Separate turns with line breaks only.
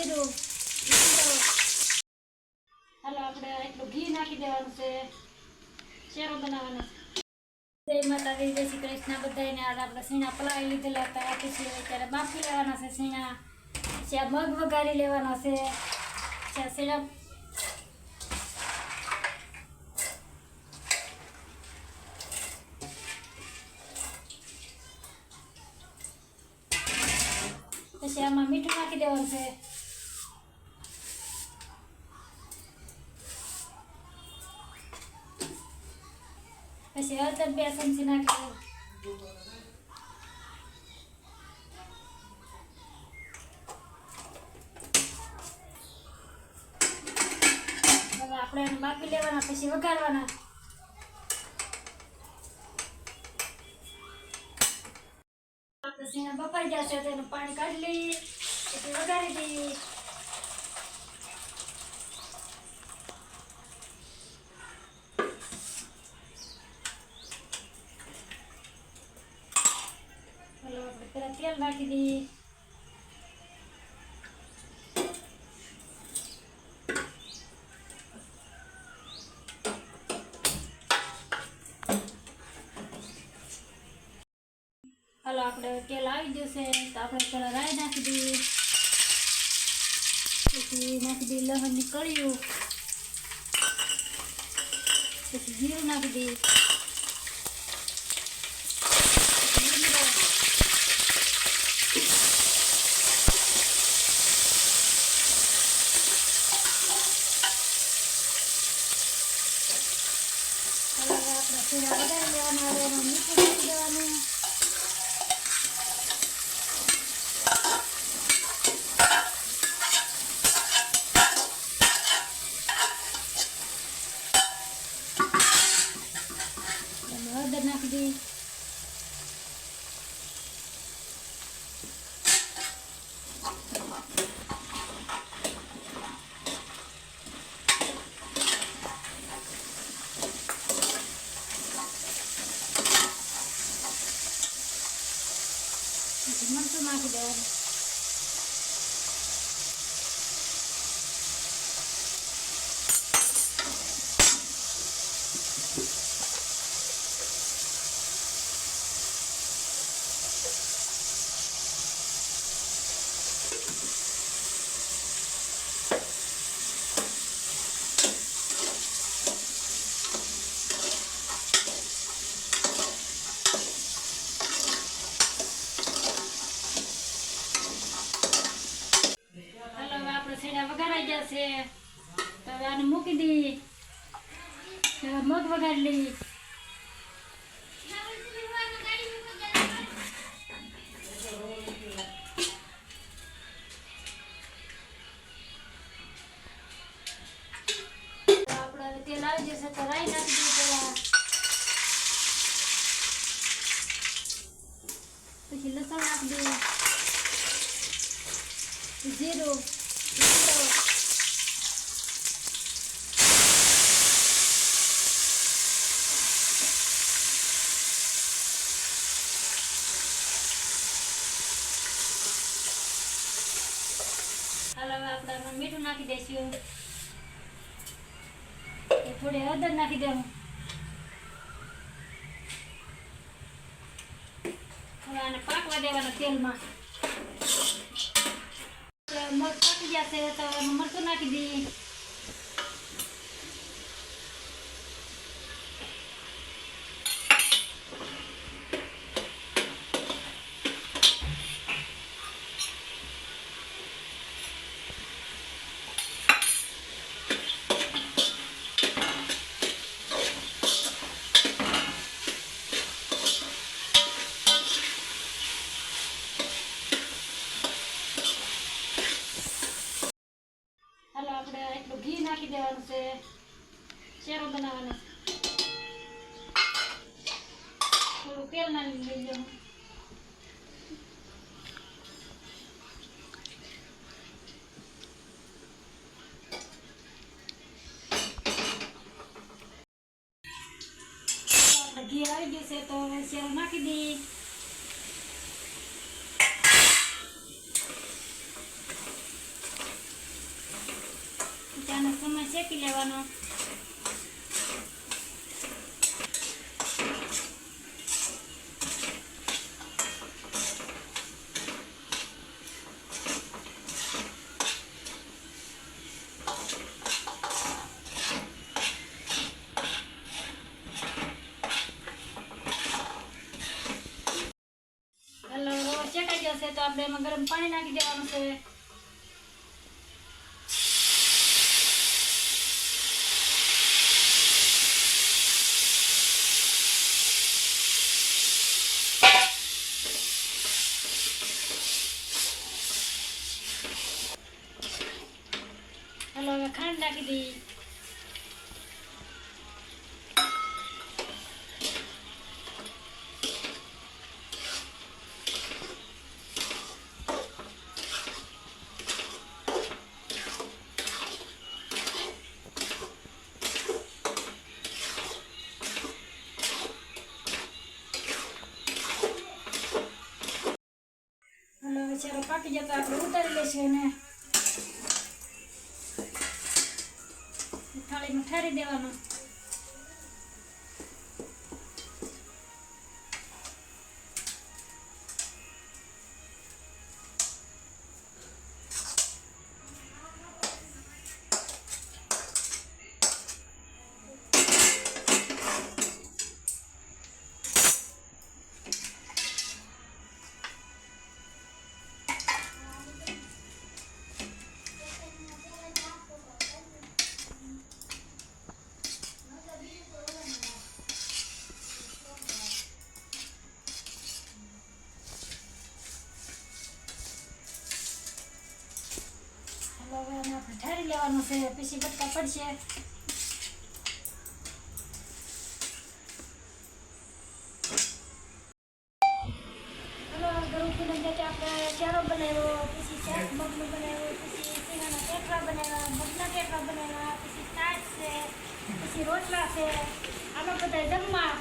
જીરું હાલો એટલું ઘી નાખી દેવાનું છે. શેરો બનાવવાનો જય માતાજી, જય શ્રી લીધેલા અત્યારે બાફી લેવાના છે સીણા આ મગ વઘારી લેવાનો છે. ત્યાં સીણા પછી આમાં મીઠું નાખી દેવાનું છે. પછી હળદર બે ચમચી નાખી આપણે એને બાફી લેવાના પછી વઘારવાના આપણે સીણા બફાઈ જશે તો એનું પાણી કાઢી લઈએ પછી વઘારી દઈએ ચાલો આપણે પહેલા તેલ નાખી દઈએ હાલો આપણે તેલ આવી જશે તો આપણે પહેલાં રાઈ નાખી દઈએ પછી નાખી દઈએ લહણ નીકળ્યું પછી જીરું નાખી દઈએ પછી લીમડો. હવે આપણે થોડા વધારી લેવાના આવે એમાં મીઠું દેવાનું એમાં હળદર નાખી દઈએ પછી મરચું નાખી દેવાનું હાલો હવે આપણે સેડા વઘારાઈ ગયા છે તો મૂકી દઈએ મગ વગાડી હવે તેલ આવી જશે તો રાઈ નાખી દઈએ પછી લસણ નાખી દઈએ. જીરું. આપણે મીઠું નાખી દઈશું થોડી હળદર નાખી દેવું હવે આને પાકવા દેવાના તેલમાં. મગ પાકી જશે તો મરચું નાખી દઈએ હાલો આપણે એટલું ઘી નાખી દેવાનું છે શેરો બનાવવાનો છે થોડું તેલ નાખી લઈ જવાનું આપણે ઘી આવી ગયું છે તો હવે શેરો નાખી સમય શેકી લેવાનો? હલો શેકાઈ ગયો તો આપણે એમાં ગરમ પાણી નાખી દેવાનું છે. હલો હવે ખાંડ નાખી દઈ હલો હવે ચાલો પાકી જતા આપણે ઉતારી લઈશું એને થાળીમાં ઠારી દેવાનું. લેવાનું છે, પછી બટકા પડશે. આપણે ચારો બનાવ્યો, પછી શાક બગલું બનાવ્યો, પછી સીંગાના ટેકરા બનાવ્યા, મગના ટેકરા બનાવ્યા, પછી તાજ છે, પછી રોટલા છે. આમાં બધા જમવા.